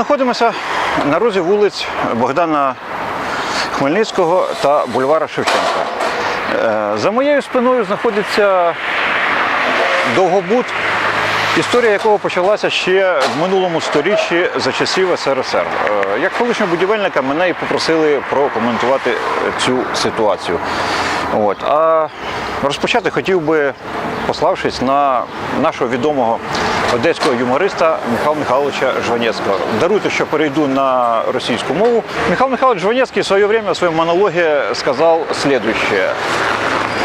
знаходимося на розі вулиць Богдана Хмельницького та бульвара Шевченка. Е, За моєю спиною знаходиться довгобуд, історія якого почалася ще в минулому сторіччі за часів СРСР. Е, Як колишнього будівельника мене і попросили прокоментувати цю ситуацію. От. А розпочати хотів би, пославшись на нашого відомого одеського юмориста Михайла Михайловича Жванецького. Даруйте, що перейду на російську мову. Михаил Михайлович Жванецкий в свое время в своем монологе сказал следующее.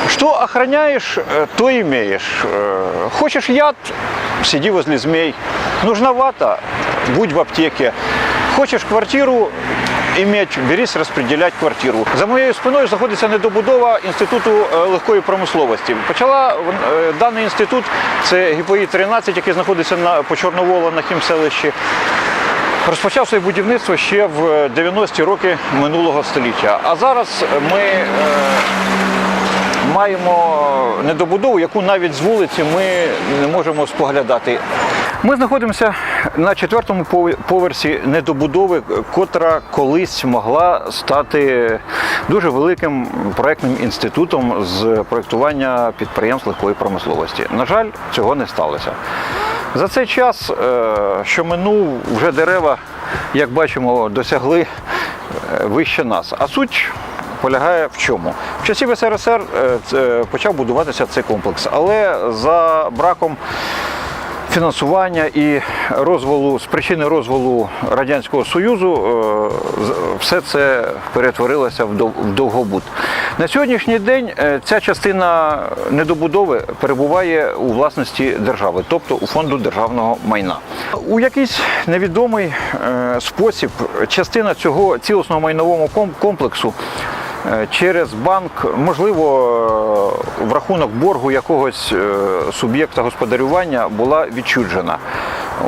Что охраняешь, э, то имеешь. Э, Хочешь яд, сиди возле змей. Нужна вата, будь в аптеке. Хочешь квартиру иметь, берись распределять квартиру. За моєю спиною знаходиться недобудова інституту е, легкої промисловості. Почала е, даний інститут, це ГПІ 13, який знаходиться на по Чорноволу на хімселищі. Розпочав своє будівництво ще в 90-ті роки минулого століття. А зараз ми е, маємо недобудову, яку навіть з вулиці ми не можемо споглядати. Ми знаходимося на четвертому поверсі недобудови, котра колись могла стати дуже великим проектним інститутом з проектування підприємств легкої промисловості. На жаль, цього не сталося. За цей час, е, що минув, вже дерева, як бачимо, досягли е, вище нас. А суть полягає в чому? В часів СРСР е, почав будуватися цей комплекс, але за браком фінансування і розвалу з причини розвалу Радянського Союзу е, все це перетворилося в дов- довгобуд. На сьогоднішній день е, ця частина недобудови перебуває у власності держави, тобто у фонду державного майна. У якийсь невідомий е, спосіб частина цього цілісного майнового комплексу через банк, можливо, е, в рахунок боргу якогось е, суб'єкта господарювання була відчуджена.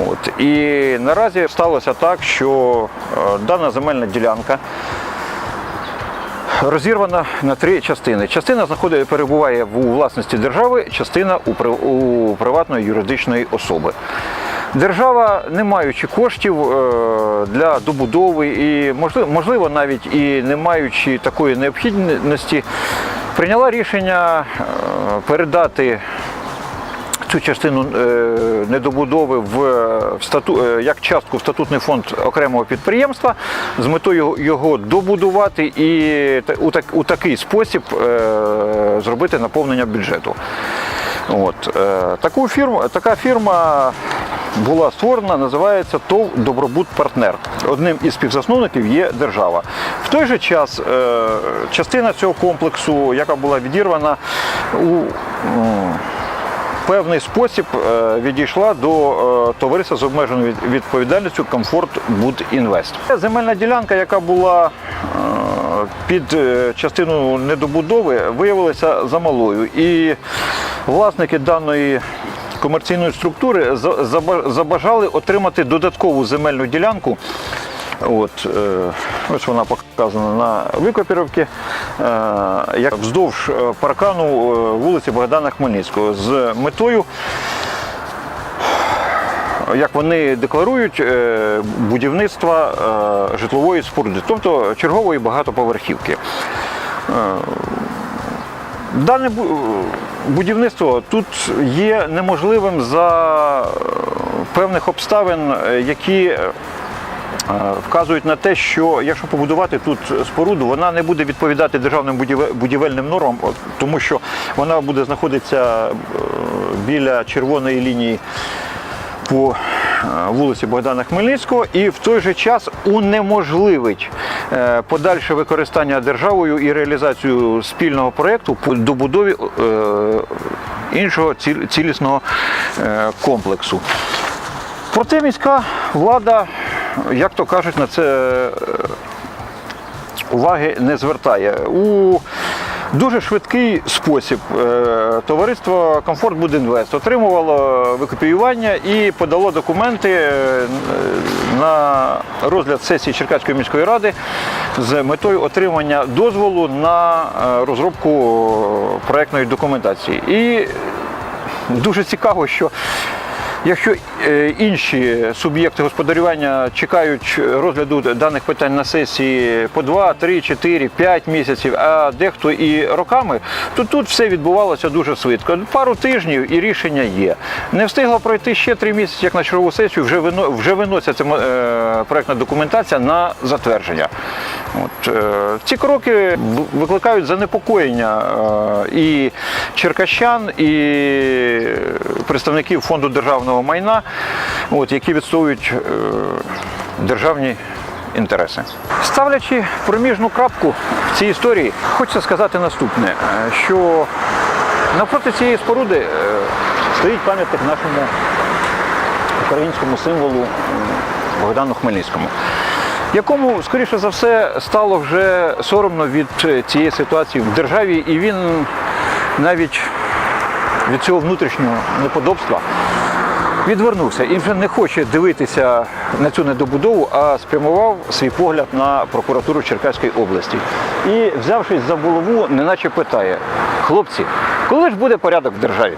От. І наразі сталося так, що е, дана земельна ділянка розірвана на три частини. Частина знаходить, перебуває у власності держави, частина у приватної юридичної особи. Держава, не маючи коштів е, для добудови і можливо, навіть і не маючи такої необхідності, прийняла рішення е, передати цю частину е, недобудови в, стату, як частку в статутний фонд окремого підприємства з метою його добудувати і у, так, у такий спосіб зробити наповнення бюджету. От, таку фірму, така фірма була створена, називається ТОВ Добробут Партнер. Одним із співзасновників є держава. В той же час е, частина цього комплексу, яка була відірвана у певний спосіб е, відійшла до е, товариства з обмеженою відповідальністю Комфорт Буд Інвест. Земельна ділянка, яка була під частину недобудови, виявилася замалою. І власники даної комерційної структури забажали отримати додаткову земельну ділянку. От, е, ось вона показана на викопіровці, е, як вздовж е, паркану вулиці Богдана Хмельницького з метою, як вони декларують, будівництва житлової споруди, тобто чергової багатоповерхівки. Дане будівництво тут є неможливим за е, певних обставин, е, які е, вказують на те, що якщо побудувати тут споруду, вона не буде відповідати державним будівельним нормам, тому що вона буде знаходитися біля червоної лінії по вулиці Богдана Хмельницького і в той же час унеможливить е, подальше використання державою і реалізацію спільного проєкту по добудові е, іншого цілісного е, комплексу. Проте міська влада, як то кажуть, на це е, уваги не звертає. У дуже швидкий спосіб е, товариство Комфорт Будінвест отримувало викопіювання і подало документи е, на розгляд сесії Черкаської міської ради з метою отримання дозволу на е, розробку проектної документації. І дуже цікаво, що Якщо е, інші суб'єкти господарювання чекають розгляду даних питань на сесії по 2, 3, 4, 5 місяців, а дехто і роками, то тут все відбувалося дуже швидко. Пару тижнів і рішення є. Не встигла пройти ще три місяці, як на чергову сесію, вже вино, виноситься е, проектна документація на затвердження. От, е, ці кроки викликають занепокоєння е, і черкащан, і представників фонду державного майна, от, які відстоюють е, державні інтереси. Ставлячи проміжну крапку в цій історії, хочеться сказати наступне, що навпроти цієї споруди стоїть пам'ятник нашому українському символу Богдану Хмельницькому, якому, скоріше за все, стало вже соромно від цієї ситуації в державі, і він навіть від цього внутрішнього неподобства відвернувся і вже не хоче дивитися на цю недобудову, а спрямував свій погляд на прокуратуру Черкаської області. І, взявшись за булаву, неначе питає: хлопці, коли ж буде порядок в державі?